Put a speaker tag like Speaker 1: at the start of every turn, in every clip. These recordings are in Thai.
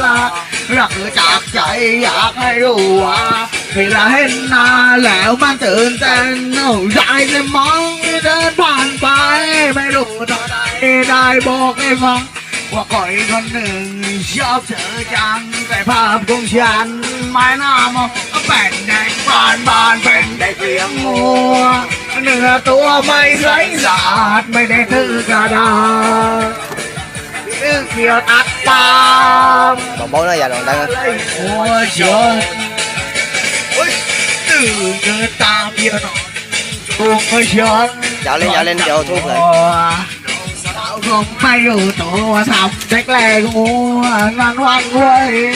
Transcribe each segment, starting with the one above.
Speaker 1: กล้ารักจากใจอยากให้รู้ว่าเวลาเห็นหน้าแล้วมันตื่นเต้นเอาใจจะมองเดินผ่านไป ไม่รู้ตอนไหนได้บอกให้ฟังว่าก่อยคนหนึ่งชอบเธอจังแต่ภาพของฉันไม่น่ามองเป็นเด็กบ้านบ้านเป็นเด็กเลี้ยงงัวเนื้อตัวไม่ใสสะอาดไม่ได้ถือกระดาษ Còn bố nó
Speaker 2: già đoàn tăng Dạo lên dạo lên vô thuốc
Speaker 1: lại. Không may ở tổ sọc trách lè ngu ngăn hoang quay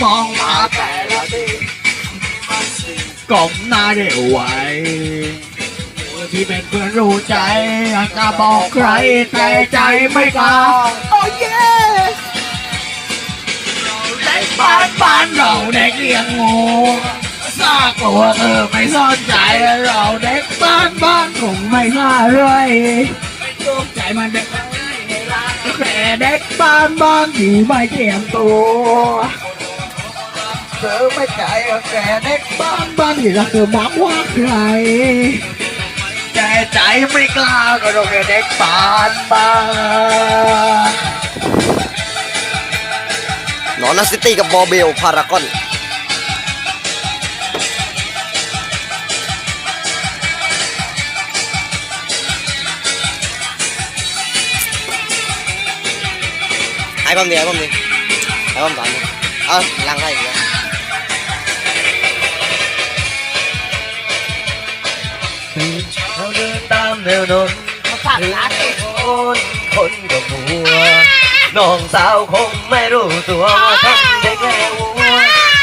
Speaker 1: mong mà tè là đi. Cũng na đều hoài ที่เป็นเพื่อนรู้ใจอยากจะบอกใครแต่ใจไม่กล้าโอ้เย่เด็กบ้านบ้านเราเด็กเลี้ยงงูซากลัวเธอไม่สนใจเราเด็กบ้านบ้านคงไม่กล้าเลยไม่ตกใจมันเด็กแต่เด็กบ้านบ้านที่ไม่เตรียมตัวเธอไม่ใจแต่เด็กบ้านบ้านที่รักเธอมากกว่าใคร ใจไม่กล้าก็ต้องเป็นเด็กปานบ้าน
Speaker 2: นอนนัสซิตี้กับบอเบลพารากอนให้ผมดีให้ผมดีให้ผมสอนดิเอ้าล้างได้อีกแล้ว
Speaker 1: เดินตามแนวนนคนคนกับหัวน้องสาวคงไม่รู้ตัวว่าทำเด็กแล้ว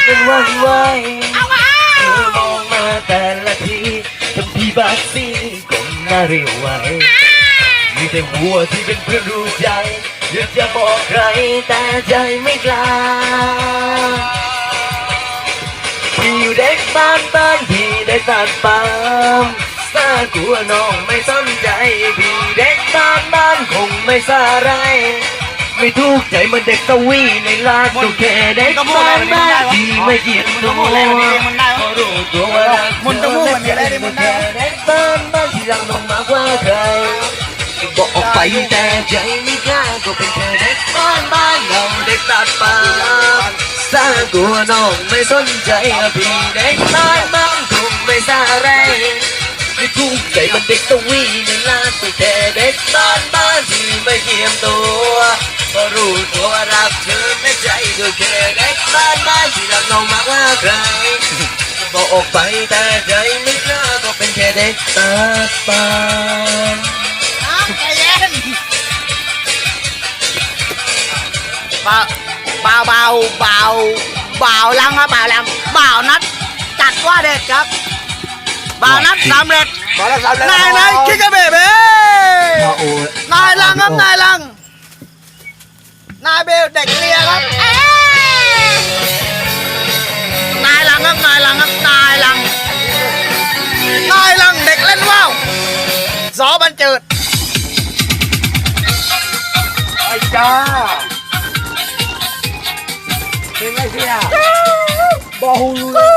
Speaker 1: มันวันไหวเธอมองมาแต่ละทีทำทีบาซีก้มหน้าเรียวไหวมีแต่หัวที่เป็นเพื่อนรู้ใจอยากจะบอกใครแต่ใจไม่กล้าพี่อยู่เด็กบ้านบ้านพี่ได้ตัดปามซา กลัวน้องไม่สนใจ พี่เด็กบ้านบ้านคงไม่สาไร ไม่ทุกข์ใจเหมันเด็กตะวีในลานก็แค่เด็กบ้านบ้านที่ไม่เกียดตัวก็รู้ตัวว่ารัก
Speaker 3: มันจะพูดวันนี้ได้มันได้
Speaker 1: แค่เด็กบ้านบ้านที่รักน้องมากกว่าใคร บอกออกไปแต่ใจไม่กล้าก็เป็นแค่เด็กบ้านบ้านเราเด็กตัดป่าสร้างตัวน้องไม่สนใจพี่เด็กบ้านบ้านคงไม่สาไร ทุกใจมันเด็กตะวีในลานตัวแค่เด็กบ้านบ้านที่ไม่เทียมตัวก็รู้ตัวรักเธอในใจก็แค่เด็กบ้านบ้านที่รักน้องมากว่าใครบอกออกไปแต่ใจไม่กล้าก็เป็นแค่เด็กตัดป่า
Speaker 3: ใจเย็นเบาเบาเบาเบาเบาลังครับเบาลังเบานัดจัดว่าเด็ดครับ บานัดสำเร็จ
Speaker 2: มาแล้วครับ
Speaker 3: นายนายคิกกะเบเบ้นายลังครับนายลัง นายเบลเด็กเลียครับเอ้ยนายลังครับนายลังครับนายลังนายลังเด็กเล่นว่าวสอบันเจิด
Speaker 1: ไอ้จ้าเป็นไงเสียบอฮู